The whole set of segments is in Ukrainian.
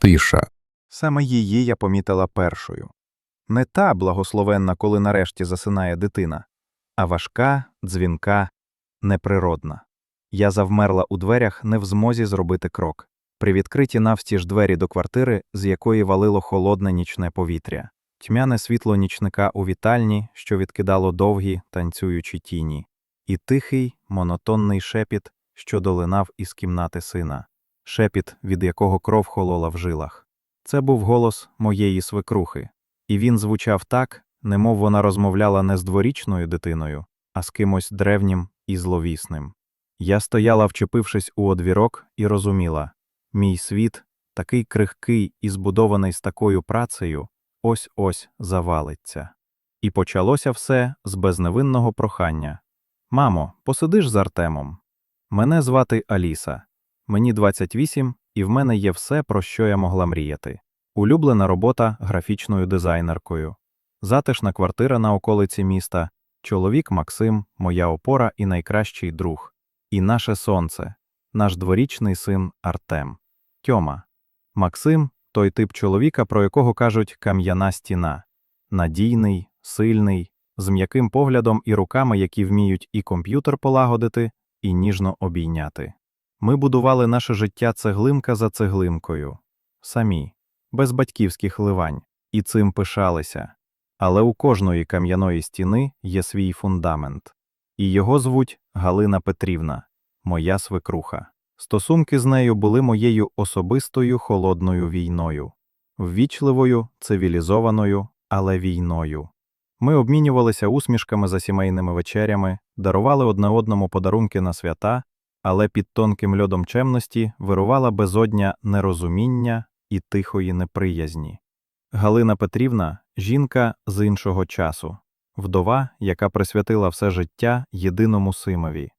Тиша. Саме її я помітила першою. Не та благословенна, коли нарешті засинає дитина, а важка, дзвінка, неприродна. Я завмерла у дверях, не в змозі зробити крок. При відкриті навстіж двері до квартири, з якої валило холодне нічне повітря, тьмяне світло нічника у вітальні, що відкидало довгі танцюючі тіні, і тихий, монотонний шепіт, що долинав із кімнати сина, шепіт, від якого кров холола в жилах. Це був голос моєї свекрухи, і він звучав так, немов вона розмовляла не з дворічною дитиною, а з кимось древнім і зловісним. Я стояла, вчепившись у одвірок, і розуміла мій світ, такий крихкий і збудований з такою працею, ось ось завалиться. І почалося все з безневинного прохання. Мамо, посидиш з Артемом? Мене звати Аліса. Мені 28, і в мене є все, про що я могла мріяти. Улюблена робота графічною дизайнеркою, затишна квартира на околиці міста, чоловік Максим, моя опора і найкращий друг, і наше сонце, наш дворічний син Артем. Тьома. Максим той тип чоловіка, про якого кажуть кам'яна стіна. Надійний, сильний, з м'яким поглядом і руками, які вміють і комп'ютер полагодити, і ніжно обійняти. Ми будували наше життя цеглинка за цеглинкою. Самі, без батьківських ливань, і цим пишалися. Але у кожної кам'яної стіни є свій фундамент. І його звуть Галина Петрівна, моя свекруха. Стосунки з нею були моєю особистою холодною війною, ввічливою, цивілізованою, але війною. Ми обмінювалися усмішками за сімейними вечерями, дарували одне одному подарунки на свята, але під тонким льодом чемності вирувала безодня нерозуміння і тихої неприязні. Галина Петрівна жінка з іншого часу, вдова, яка присвятила все життя єдиному симові.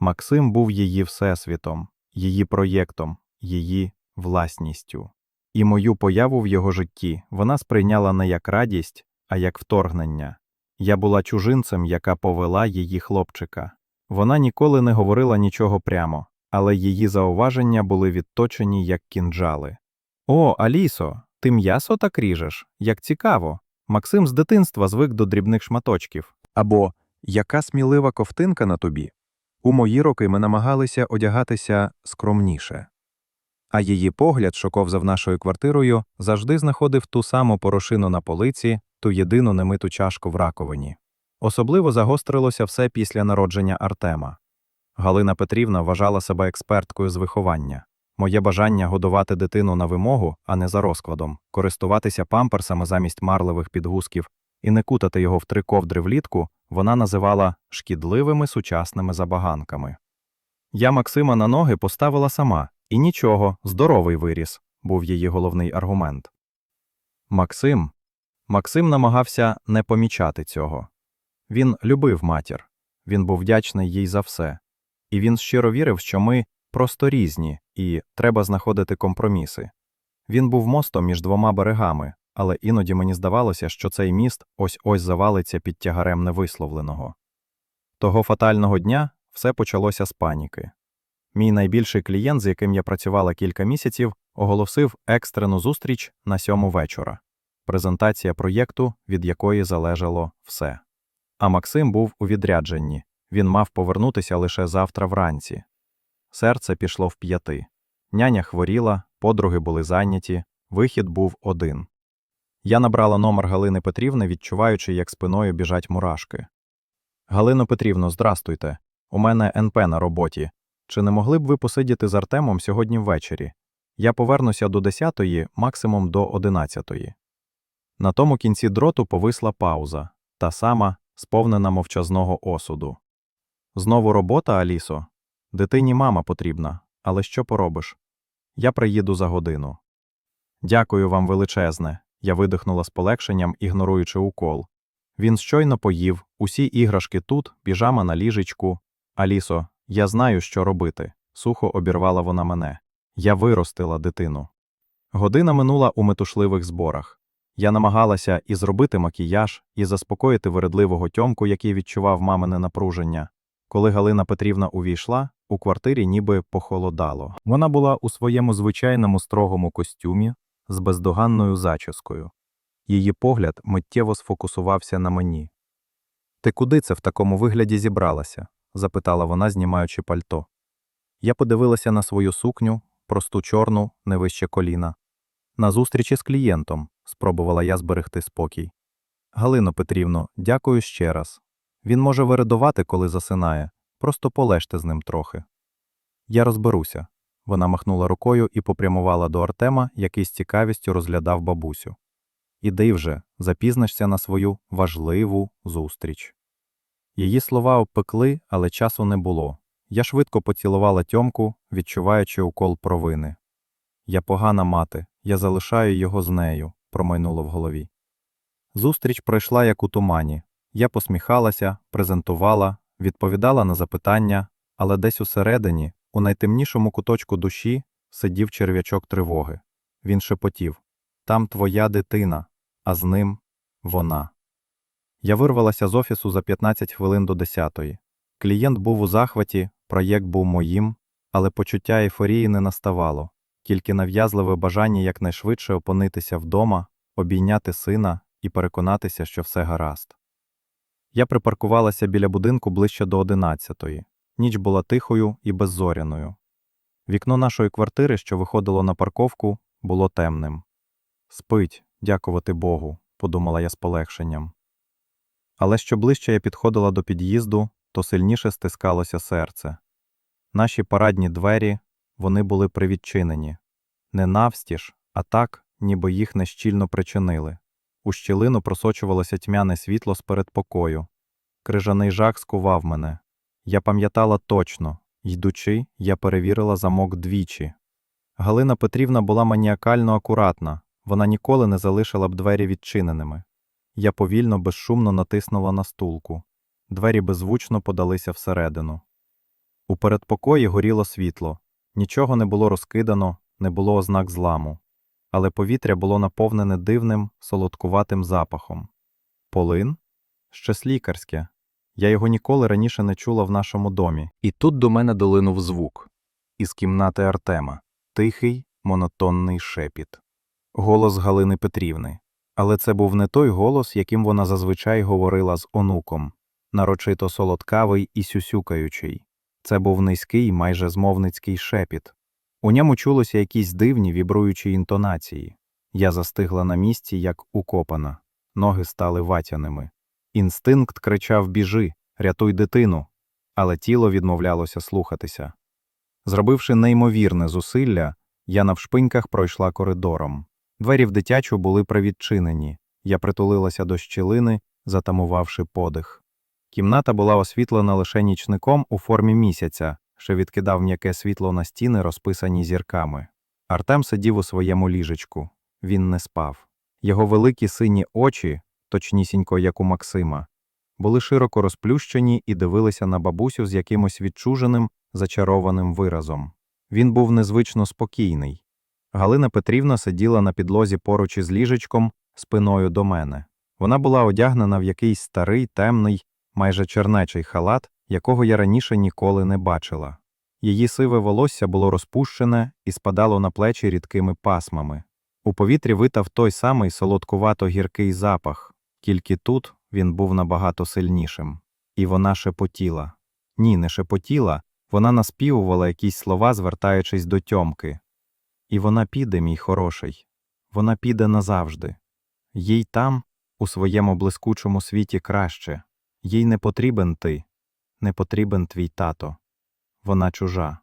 Максим був її всесвітом, її проєктом, її власністю. І мою появу в його житті вона сприйняла не як радість, а як вторгнення. Я була чужинцем, яка повела її хлопчика. Вона ніколи не говорила нічого прямо, але її зауваження були відточені як кінджали. О, Алісо, ти м'ясо так ріжеш? Як цікаво. Максим з дитинства звик до дрібних шматочків. Або яка смілива ковтинка на тобі. У мої роки ми намагалися одягатися скромніше. А її погляд, що ковзав нашою квартирою, завжди знаходив ту саму порошину на полиці, ту єдину немиту чашку в раковині. Особливо загострилося все після народження Артема. Галина Петрівна вважала себе експерткою з виховання. Моє бажання годувати дитину на вимогу, а не за розкладом, користуватися памперсами замість марливих підгузків і не кутати його в три ковдри влітку, вона називала шкідливими сучасними забаганками. Я Максима на ноги поставила сама, і нічого, здоровий виріс, був її головний аргумент. Максим. Максим намагався не помічати цього. Він любив матір, він був вдячний їй за все, і він щиро вірив, що ми просто різні, і треба знаходити компроміси. Він був мостом між двома берегами, але іноді мені здавалося, що цей міст ось ось завалиться під тягарем невисловленого. Того фатального дня все почалося з паніки. Мій найбільший клієнт, з яким я працювала кілька місяців, оголосив екстрену зустріч на сьому вечора презентація проєкту, від якої залежало все. А Максим був у відрядженні він мав повернутися лише завтра вранці. Серце пішло в п'яти. Няня хворіла, подруги були зайняті, вихід був один. Я набрала номер Галини Петрівни, відчуваючи, як спиною біжать мурашки. Галино Петрівно, здрастуйте. У мене НП на роботі. Чи не могли б ви посидіти з Артемом сьогодні ввечері? Я повернуся до 10-ї, максимум до 11-ї. На тому кінці дроту повисла пауза, та сама, сповнена мовчазного осуду. Знову робота, Алісо? Дитині мама потрібна, але що поробиш? Я приїду за годину. Дякую вам величезне. Я видихнула з полегшенням, ігноруючи укол. Він щойно поїв, усі іграшки тут, піжама на ліжечку. Алісо, я знаю, що робити. Сухо обірвала вона мене. Я виростила дитину. Година минула у метушливих зборах. Я намагалася і зробити макіяж, і заспокоїти вередливого тьомку, який відчував мамине напруження. Коли Галина Петрівна увійшла, у квартирі ніби похолодало. Вона була у своєму звичайному строгому костюмі, з бездоганною зачіскою. Її погляд миттєво сфокусувався на мені. Ти куди це в такому вигляді зібралася? запитала вона, знімаючи пальто. Я подивилася на свою сукню, просту чорну, не вище коліна. На зустрічі з клієнтом, спробувала я зберегти спокій. Галино Петрівно, дякую ще раз. Він може вирадувати, коли засинає, просто полежте з ним трохи. Я розберуся. Вона махнула рукою і попрямувала до Артема, який з цікавістю розглядав бабусю. Іди вже, запізнишся на свою важливу зустріч. Її слова обпекли, але часу не було. Я швидко поцілувала тьомку, відчуваючи укол провини. Я погана мати, я залишаю його з нею, промайнуло в голові. Зустріч пройшла як у тумані. Я посміхалася, презентувала, відповідала на запитання, але десь усередині, у найтемнішому куточку душі, сидів черв'ячок тривоги. Він шепотів Там твоя дитина, а з ним вона. Я вирвалася з офісу за 15 хвилин до 10-ї. Клієнт був у захваті, проєкт був моїм, але почуття ейфорії не наставало, тільки нав'язливе бажання якнайшвидше опинитися вдома, обійняти сина і переконатися, що все гаразд. Я припаркувалася біля будинку ближче до 11-ї. Ніч була тихою і беззоряною. Вікно нашої квартири, що виходило на парковку, було темним. Спить, дякувати Богу, подумала я з полегшенням. Але що ближче я підходила до під'їзду, то сильніше стискалося серце. Наші парадні двері, вони були привідчинені. Не навстіж, а так, ніби їх нещільно причинили. У щілину просочувалося тьмяне світло з передпокою. Крижаний жах скував мене. Я пам'ятала точно, йдучи, я перевірила замок двічі. Галина Петрівна була маніакально акуратна, вона ніколи не залишила б двері відчиненими. Я повільно, безшумно натиснула на стулку. Двері беззвучно подалися всередину. У передпокої горіло світло. Нічого не було розкидано, не було ознак зламу. Але повітря було наповнене дивним, солодкуватим запахом. Полин? Щось лікарське. Я його ніколи раніше не чула в нашому домі. І тут до мене долинув звук. Із кімнати Артема. Тихий, монотонний шепіт. Голос Галини Петрівни. Але це був не той голос, яким вона зазвичай говорила з онуком, нарочито солодкавий і сюсюкаючий. Це був низький, майже змовницький шепіт. У ньому чулося якісь дивні вібруючі інтонації. Я застигла на місці, як укопана. Ноги стали ватяними. Інстинкт кричав Біжи, рятуй дитину, але тіло відмовлялося слухатися. Зробивши неймовірне зусилля, я навшпиньках пройшла коридором. Двері в дитячу були привідчинені. Я притулилася до щілини, затамувавши подих. Кімната була освітлена лише нічником у формі місяця, що відкидав м'яке світло на стіни, розписані зірками. Артем сидів у своєму ліжечку. Він не спав. Його великі сині очі, точнісінько як у Максима, були широко розплющені і дивилися на бабусю з якимось відчуженим, зачарованим виразом. Він був незвично спокійний. Галина Петрівна сиділа на підлозі поруч із ліжечком, спиною до мене. Вона була одягнена в якийсь старий, темний, майже чернечий халат, якого я раніше ніколи не бачила. Її сиве волосся було розпущене і спадало на плечі рідкими пасмами. У повітрі витав той самий солодкувато гіркий запах, тільки тут він був набагато сильнішим. І вона шепотіла. Ні, не шепотіла, вона наспівувала якісь слова, звертаючись до тьомки. І вона піде, мій хороший, вона піде назавжди. Їй там, у своєму блискучому світі, краще, їй не потрібен ти, не потрібен твій тато. Вона чужа.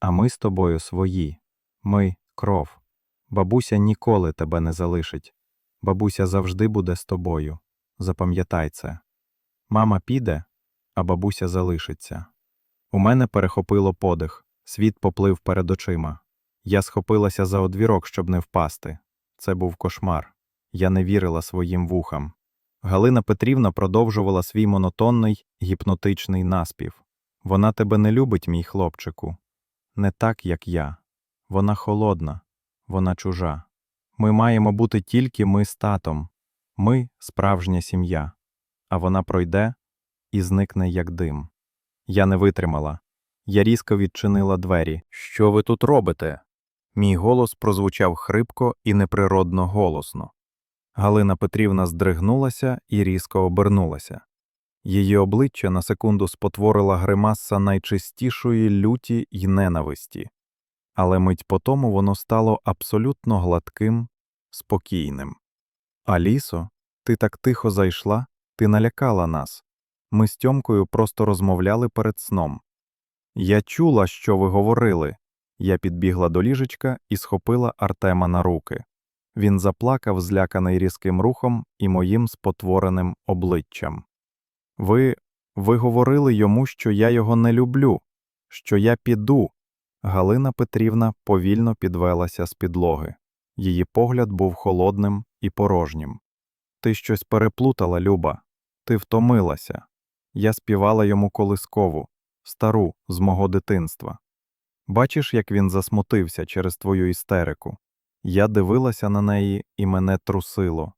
А ми з тобою свої. Ми кров. Бабуся ніколи тебе не залишить. Бабуся завжди буде з тобою. Запам'ятай це. Мама піде, а бабуся залишиться. У мене перехопило подих, світ поплив перед очима. Я схопилася за одвірок, щоб не впасти. Це був кошмар. Я не вірила своїм вухам. Галина Петрівна продовжувала свій монотонний, гіпнотичний наспів. Вона тебе не любить, мій хлопчику. Не так, як я. Вона холодна, вона чужа. Ми маємо бути тільки ми з татом. Ми справжня сім'я. А вона пройде і зникне, як дим. Я не витримала. Я різко відчинила двері. Що ви тут робите? Мій голос прозвучав хрипко і неприродно голосно. Галина Петрівна здригнулася і різко обернулася. Її обличчя на секунду спотворила гримаса найчистішої люті й ненависті, але мить по тому воно стало абсолютно гладким, спокійним. Алісо, ти так тихо зайшла, ти налякала нас. Ми з Тьомкою просто розмовляли перед сном. Я чула, що ви говорили. Я підбігла до ліжечка і схопила Артема на руки. Він заплакав, зляканий різким рухом і моїм спотвореним обличчям. Ви. ви говорили йому, що я його не люблю, що я піду. Галина Петрівна повільно підвелася з підлоги. Її погляд був холодним і порожнім. Ти щось переплутала, Люба. Ти втомилася. Я співала йому колискову, стару, з мого дитинства. Бачиш, як він засмутився через твою істерику. Я дивилася на неї, і мене трусило.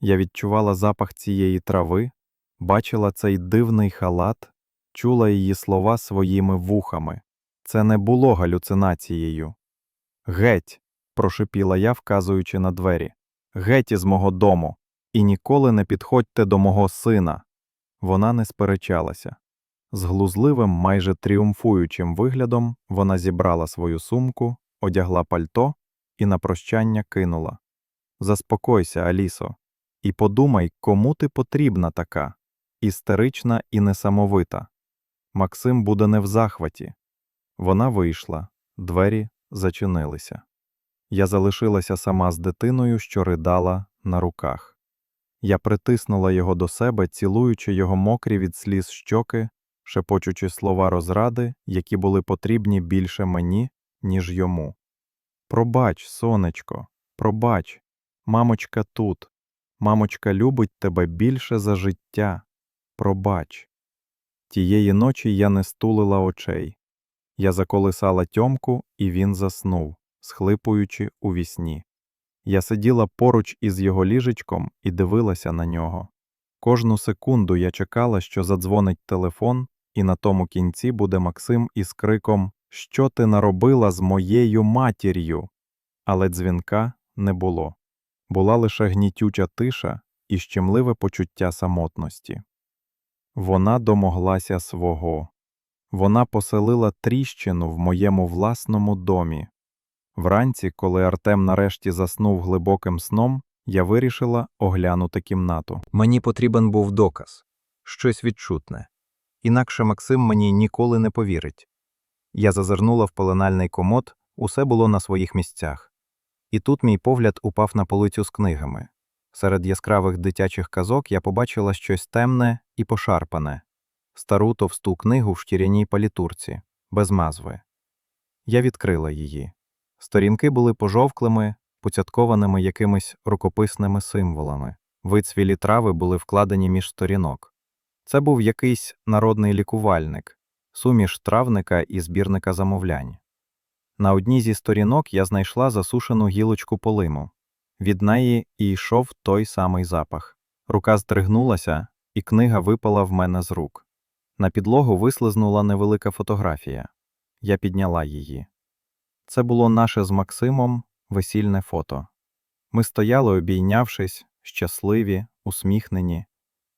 Я відчувала запах цієї трави, бачила цей дивний халат, чула її слова своїми вухами. Це не було галюцинацією. Геть. прошипіла я, вказуючи на двері. Геть із мого дому, і ніколи не підходьте до мого сина. Вона не сперечалася. З глузливим, майже тріумфуючим виглядом вона зібрала свою сумку, одягла пальто і на прощання кинула. Заспокойся, Алісо, і подумай, кому ти потрібна така, істерична і несамовита. Максим буде не в захваті. Вона вийшла, двері зачинилися. Я залишилася сама з дитиною, що ридала на руках. Я притиснула його до себе, цілуючи його мокрі від сліз щоки, шепочучи слова розради, які були потрібні більше мені, ніж йому. Пробач, сонечко, пробач, мамочка тут. Мамочка любить тебе більше за життя. Пробач. Тієї ночі я не стулила очей. Я заколисала тьомку, і він заснув, схлипуючи у вісні. Я сиділа поруч із його ліжечком і дивилася на нього. Кожну секунду я чекала, що задзвонить телефон, і на тому кінці буде Максим із криком Що ти наробила з моєю матір'ю? Але дзвінка не було. Була лише гнітюча тиша і щемливе почуття самотності. Вона домоглася свого. Вона поселила тріщину в моєму власному домі. Вранці, коли Артем нарешті заснув глибоким сном, я вирішила оглянути кімнату. Мені потрібен був доказ, щось відчутне. Інакше Максим мені ніколи не повірить. Я зазирнула в пеленальний комод, усе було на своїх місцях. І тут мій погляд упав на полицю з книгами. Серед яскравих дитячих казок я побачила щось темне і пошарпане, стару товсту книгу в шкіряній палітурці, без мазви. Я відкрила її. Сторінки були пожовклими, поцяткованими якимись рукописними символами. Вицвілі трави були вкладені між сторінок. Це був якийсь народний лікувальник, суміш травника і збірника замовлянь. На одній зі сторінок я знайшла засушену гілочку полиму. Від неї і йшов той самий запах. Рука здригнулася, і книга випала в мене з рук. На підлогу вислизнула невелика фотографія. Я підняла її. Це було наше з Максимом весільне фото. Ми стояли, обійнявшись, щасливі, усміхнені,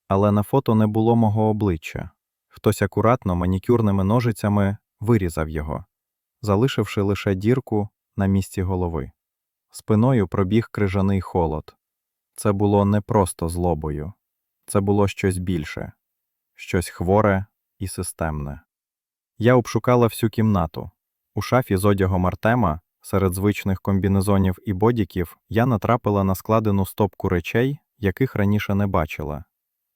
але на фото не було мого обличчя. Хтось акуратно манікюрними ножицями вирізав його, залишивши лише дірку на місці голови. Спиною пробіг крижаний холод. Це було не просто злобою, це було щось більше, щось хворе і системне. Я обшукала всю кімнату. У шафі з одягом Артема, серед звичних комбінезонів і бодіків, я натрапила на складену стопку речей, яких раніше не бачила.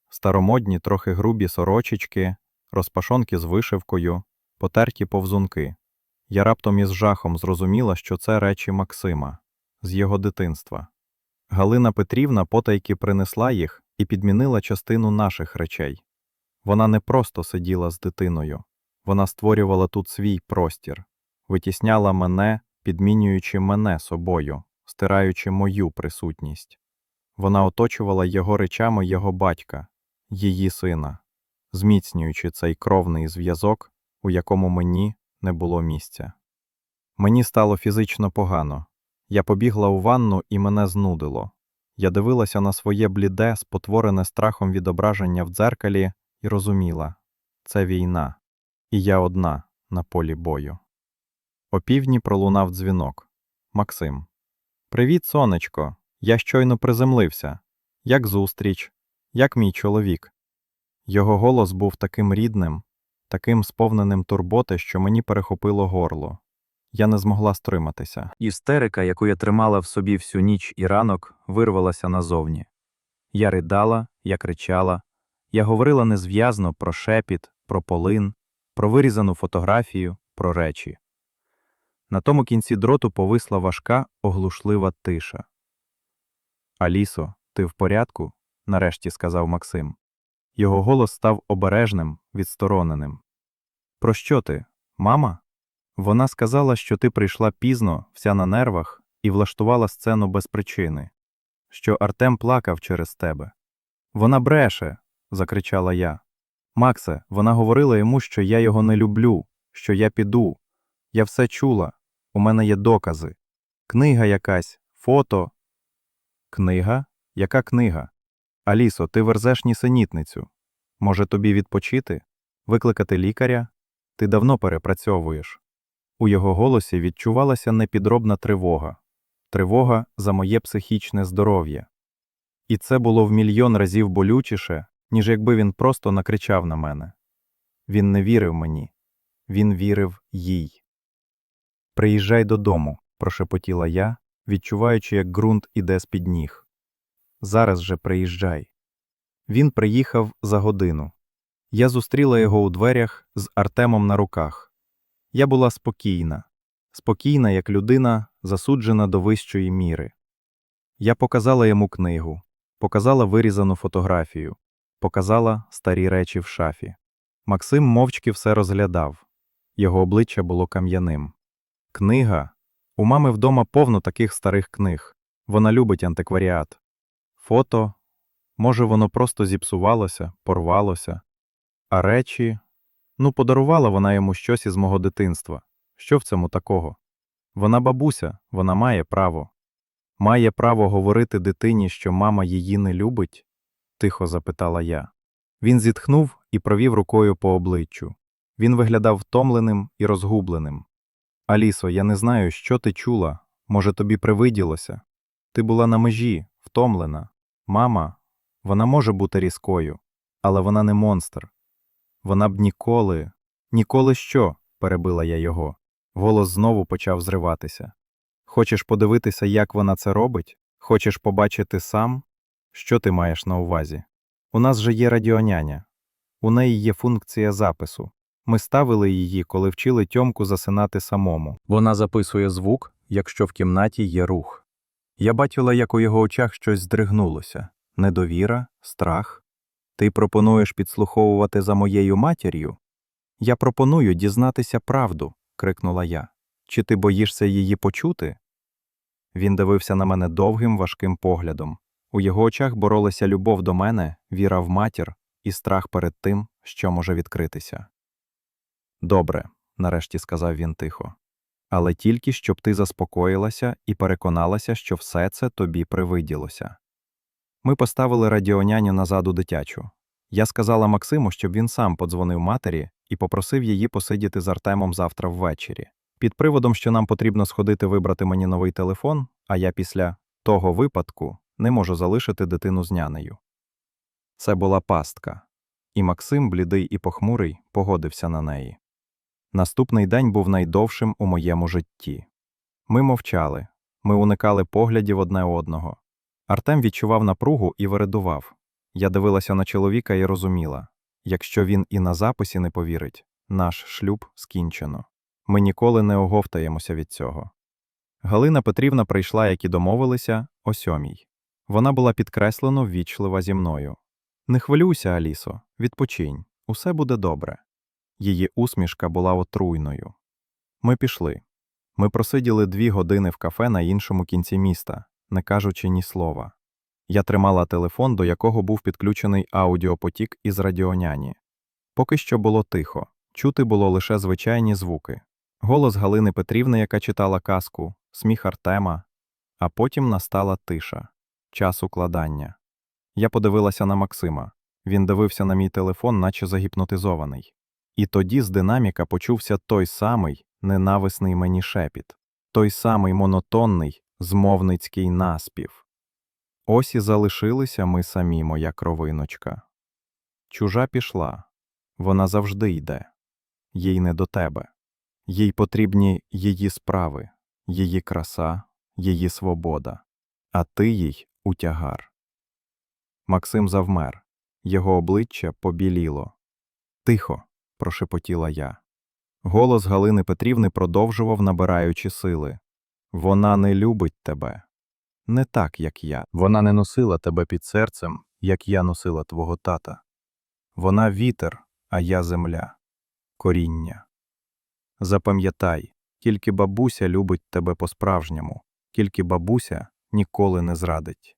Старомодні, трохи грубі сорочечки, розпашонки з вишивкою, потерті повзунки. Я раптом із жахом зрозуміла, що це речі Максима з його дитинства. Галина Петрівна потайки принесла їх і підмінила частину наших речей. Вона не просто сиділа з дитиною, вона створювала тут свій простір, витісняла мене, підмінюючи мене собою, стираючи мою присутність. Вона оточувала його речами його батька, її сина, зміцнюючи цей кровний зв'язок, у якому мені не було місця. Мені стало фізично погано. Я побігла у ванну і мене знудило. Я дивилася на своє бліде, спотворене страхом відображення в дзеркалі і розуміла це війна, і я одна на полі бою. О півдні пролунав дзвінок. Максим. Привіт, сонечко. Я щойно приземлився. Як зустріч, як мій чоловік. Його голос був таким рідним, таким сповненим турботи, що мені перехопило горло. Я не змогла стриматися. Істерика, яку я тримала в собі всю ніч і ранок, вирвалася назовні. Я ридала, я кричала, я говорила незв'язно про шепіт, про полин, про вирізану фотографію, про речі. На тому кінці дроту повисла важка, оглушлива тиша. Алісо, ти в порядку? нарешті сказав Максим. Його голос став обережним, відстороненим. Про що ти, мама? Вона сказала, що ти прийшла пізно, вся на нервах, і влаштувала сцену без причини, що Артем плакав через тебе. Вона бреше, закричала я. Максе, вона говорила йому, що я його не люблю, що я піду. Я все чула, у мене є докази. Книга якась, фото. Книга? Яка книга? Алісо, ти верзеш нісенітницю. Може, тобі відпочити? Викликати лікаря? Ти давно перепрацьовуєш. У його голосі відчувалася непідробна тривога. Тривога за моє психічне здоров'я. І це було в мільйон разів болючіше, ніж якби він просто накричав на мене. Він не вірив мені, він вірив їй. Приїжджай додому, прошепотіла я, відчуваючи, як ґрунт іде з-під ніг. Зараз же приїжджай. Він приїхав за годину. Я зустріла його у дверях з Артемом на руках. Я була спокійна, спокійна, як людина, засуджена до вищої міри. Я показала йому книгу, показала вирізану фотографію, показала старі речі в шафі. Максим мовчки все розглядав. Його обличчя було кам'яним. Книга. У мами вдома повно таких старих книг. Вона любить антикваріат. Фото. Може, воно просто зіпсувалося, порвалося. А речі. Ну, подарувала вона йому щось із мого дитинства. Що в цьому такого? Вона бабуся, вона має право. Має право говорити дитині, що мама її не любить? тихо запитала я. Він зітхнув і провів рукою по обличчю. Він виглядав втомленим і розгубленим. Алісо, я не знаю, що ти чула. Може, тобі привиділося? Ти була на межі, втомлена. Мама, вона може бути різкою, але вона не монстр. Вона б ніколи, ніколи що, перебила я його. Голос знову почав зриватися. Хочеш подивитися, як вона це робить? Хочеш побачити сам? Що ти маєш на увазі? У нас же є радіоняня. У неї є функція запису. Ми ставили її, коли вчили Тьомку засинати самому. Вона записує звук, якщо в кімнаті є рух. Я бачила, як у його очах щось здригнулося недовіра, страх. Ти пропонуєш підслуховувати за моєю матір'ю? Я пропоную дізнатися правду, крикнула я. Чи ти боїшся її почути? Він дивився на мене довгим, важким поглядом. У його очах боролися любов до мене, віра в матір і страх перед тим, що може відкритися. Добре, нарешті сказав він тихо. Але тільки щоб ти заспокоїлася і переконалася, що все це тобі привиділося. Ми поставили радіоняню назад у дитячу. Я сказала Максиму, щоб він сам подзвонив матері і попросив її посидіти з Артемом завтра ввечері. Під приводом, що нам потрібно сходити вибрати мені новий телефон, а я після того випадку не можу залишити дитину з нянею. Це була пастка, і Максим, блідий і похмурий, погодився на неї. Наступний день був найдовшим у моєму житті. Ми мовчали, ми уникали поглядів одне одного. Артем відчував напругу і вередував. Я дивилася на чоловіка і розуміла якщо він і на записі не повірить, наш шлюб скінчено. Ми ніколи не оговтаємося від цього. Галина Петрівна прийшла, як і домовилися, о сьомій. Вона була підкреслено ввічлива зі мною. Не хвилюйся, Алісо, відпочинь, усе буде добре. Її усмішка була отруйною. Ми пішли. Ми просиділи дві години в кафе на іншому кінці міста, не кажучи ні слова. Я тримала телефон, до якого був підключений аудіопотік із радіоняні. Поки що було тихо, чути було лише звичайні звуки голос Галини Петрівни, яка читала казку, сміх Артема, а потім настала тиша, час укладання. Я подивилася на Максима. Він дивився на мій телефон, наче загіпнотизований. І тоді з динаміка почувся той самий ненависний мені шепіт, той самий монотонний змовницький наспів. Ось і залишилися ми самі, моя кровиночка. Чужа пішла, вона завжди йде, їй не до тебе. Їй потрібні її справи, її краса, її свобода, а ти їй утягар. Максим завмер, його обличчя побіліло. Тихо, прошепотіла я. Голос Галини Петрівни продовжував, набираючи сили. Вона не любить тебе. Не так, як я. Вона не носила тебе під серцем, як я носила твого тата. Вона вітер, а я земля, коріння. Запам'ятай, тільки бабуся любить тебе по-справжньому, тільки бабуся ніколи не зрадить.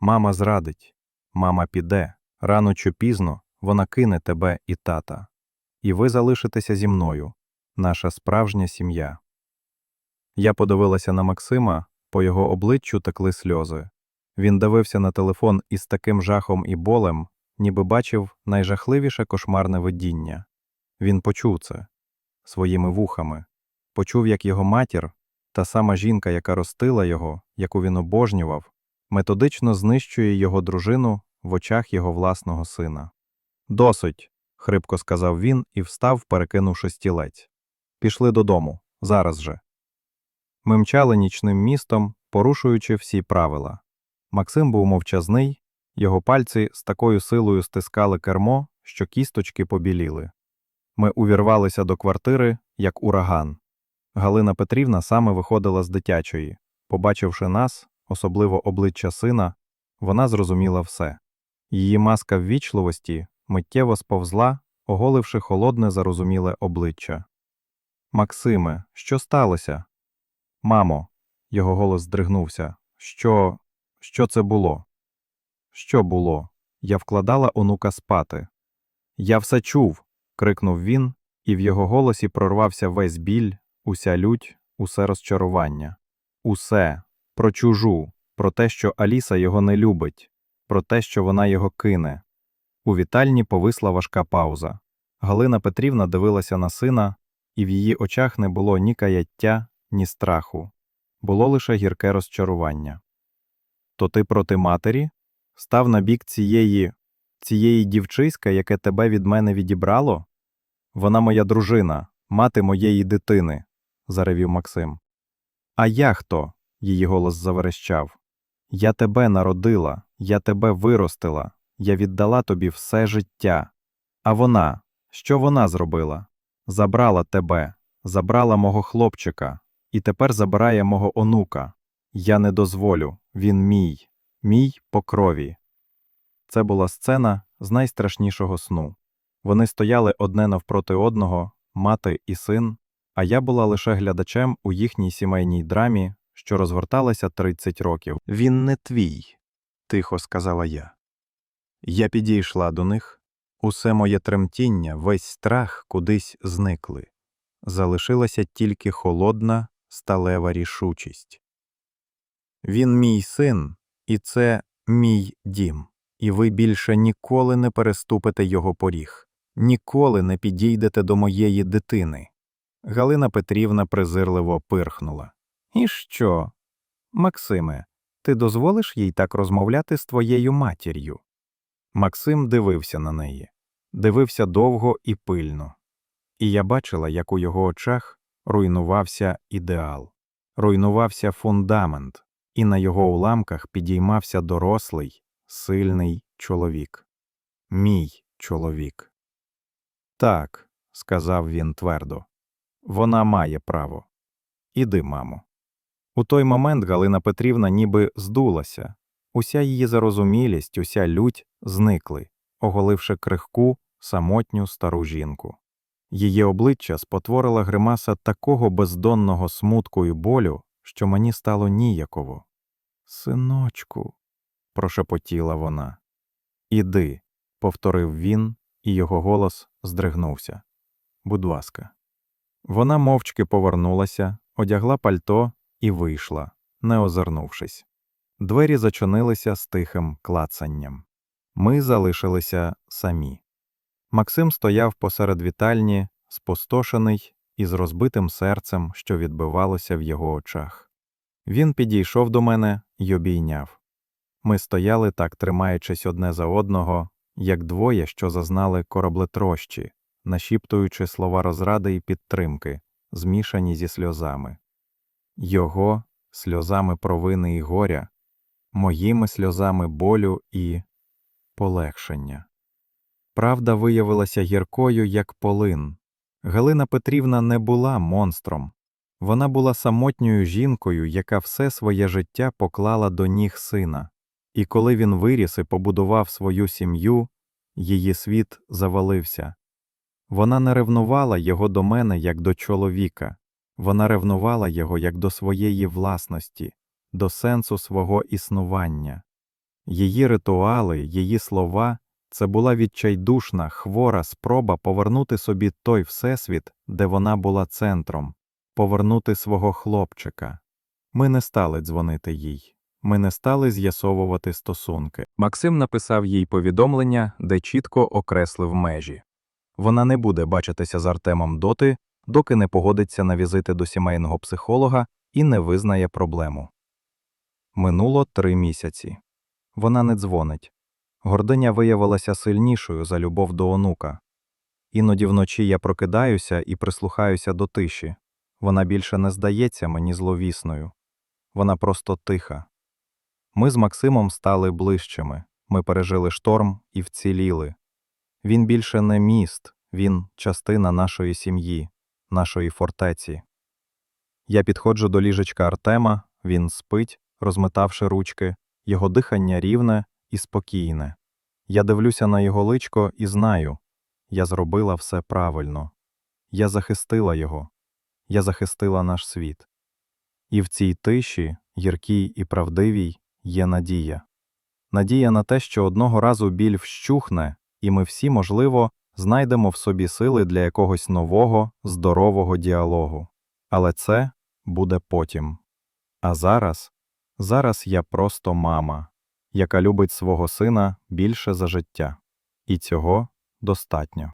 Мама зрадить, мама піде, рано чи пізно вона кине тебе і тата. І ви залишитеся зі мною, наша справжня сім'я. Я подивилася на Максима, по його обличчю текли сльози. Він дивився на телефон із таким жахом і болем, ніби бачив найжахливіше кошмарне видіння. Він почув це своїми вухами, почув, як його матір, та сама жінка, яка ростила його, яку він обожнював, методично знищує його дружину в очах його власного сина. Досить, хрипко сказав він і встав, перекинувши стілець. Пішли додому, зараз же. Ми мчали нічним містом, порушуючи всі правила. Максим був мовчазний, його пальці з такою силою стискали кермо, що кісточки побіліли. Ми увірвалися до квартири, як ураган. Галина Петрівна саме виходила з дитячої. Побачивши нас, особливо обличчя сина, вона зрозуміла все. Її маска ввічливості миттєво сповзла, оголивши холодне зарозуміле обличчя. Максиме, що сталося? Мамо, його голос здригнувся. Що. що це було? Що було? Я вкладала онука спати. Я все чув. крикнув він, і в його голосі прорвався весь біль, уся лють, усе розчарування. Усе про чужу, про те, що Аліса його не любить, про те, що вона його кине. У вітальні повисла важка пауза. Галина Петрівна дивилася на сина, і в її очах не було ні каяття, ні страху. Було лише гірке розчарування. То ти проти матері? Став на бік цієї, цієї дівчиська, яке тебе від мене відібрало? Вона моя дружина, мати моєї дитини, заревів Максим. А я хто? її голос заверещав. Я тебе народила, я тебе виростила, я віддала тобі все життя. А вона, що вона зробила? Забрала тебе, забрала мого хлопчика, і тепер забирає мого онука. Я не дозволю, він мій, мій по крові. Це була сцена з найстрашнішого сну. Вони стояли одне навпроти одного, мати і син, а я була лише глядачем у їхній сімейній драмі, що розгорталася 30 років. Він не твій, тихо сказала я. Я підійшла до них, усе моє тремтіння, весь страх кудись зникли. Залишилася тільки холодна, сталева рішучість. Він мій син, і це мій дім, і ви більше ніколи не переступите його поріг, ніколи не підійдете до моєї дитини. Галина Петрівна презирливо пирхнула. І що? Максиме, ти дозволиш їй так розмовляти з твоєю матір'ю? Максим дивився на неї, дивився довго і пильно. І я бачила, як у його очах руйнувався ідеал, руйнувався фундамент, і на його уламках підіймався дорослий, сильний чоловік. Мій чоловік. Так, сказав він твердо, вона має право. Іди, мамо. У той момент Галина Петрівна ніби здулася, уся її зарозумілість, уся лють зникли, оголивши крихку, самотню стару жінку. Її обличчя спотворила гримаса такого бездонного смутку і болю, що мені стало ніяково. Синочку, прошепотіла вона. Іди, повторив він, і його голос здригнувся. Будь ласка, Вона мовчки повернулася, одягла пальто і вийшла, не озирнувшись. Двері зачинилися з тихим клацанням. Ми залишилися самі. Максим стояв посеред вітальні, спустошений і з розбитим серцем, що відбивалося в його очах. Він підійшов до мене й обійняв. Ми стояли так, тримаючись одне за одного, як двоє, що зазнали кораблетрощі, нашіптуючи слова розради і підтримки, змішані зі сльозами. Його сльозами провини і горя, моїми сльозами болю і полегшення. Правда виявилася гіркою, як полин. Галина Петрівна не була монстром. Вона була самотньою жінкою, яка все своє життя поклала до ніг сина. І коли він виріс і побудував свою сім'ю, її світ завалився. Вона не ревнувала його до мене як до чоловіка, вона ревнувала його як до своєї власності, до сенсу свого існування. Її ритуали, її слова це була відчайдушна, хвора спроба повернути собі той всесвіт, де вона була центром, повернути свого хлопчика. Ми не стали дзвонити їй. Ми не стали з'ясовувати стосунки. Максим написав їй повідомлення, де чітко окреслив межі. Вона не буде бачитися з Артемом доти, доки не погодиться на візити до сімейного психолога і не визнає проблему. Минуло три місяці. Вона не дзвонить. Гординя виявилася сильнішою за любов до онука. Іноді вночі я прокидаюся і прислухаюся до тиші. Вона більше не здається мені зловісною. Вона просто тиха. Ми з Максимом стали ближчими. Ми пережили шторм і вціліли. Він більше не міст, він частина нашої сім'ї, нашої фортеці. Я підходжу до ліжечка Артема, він спить, розметавши ручки, його дихання рівне і спокійне. Я дивлюся на його личко і знаю, я зробила все правильно. Я захистила його, я захистила наш світ. І в цій тиші, гіркій і правдивій, є надія. Надія на те, що одного разу біль вщухне, і ми всі, можливо, знайдемо в собі сили для якогось нового, здорового діалогу. Але це буде потім. А зараз, зараз я просто мама, яка любить свого сина більше за життя. І цього достатньо.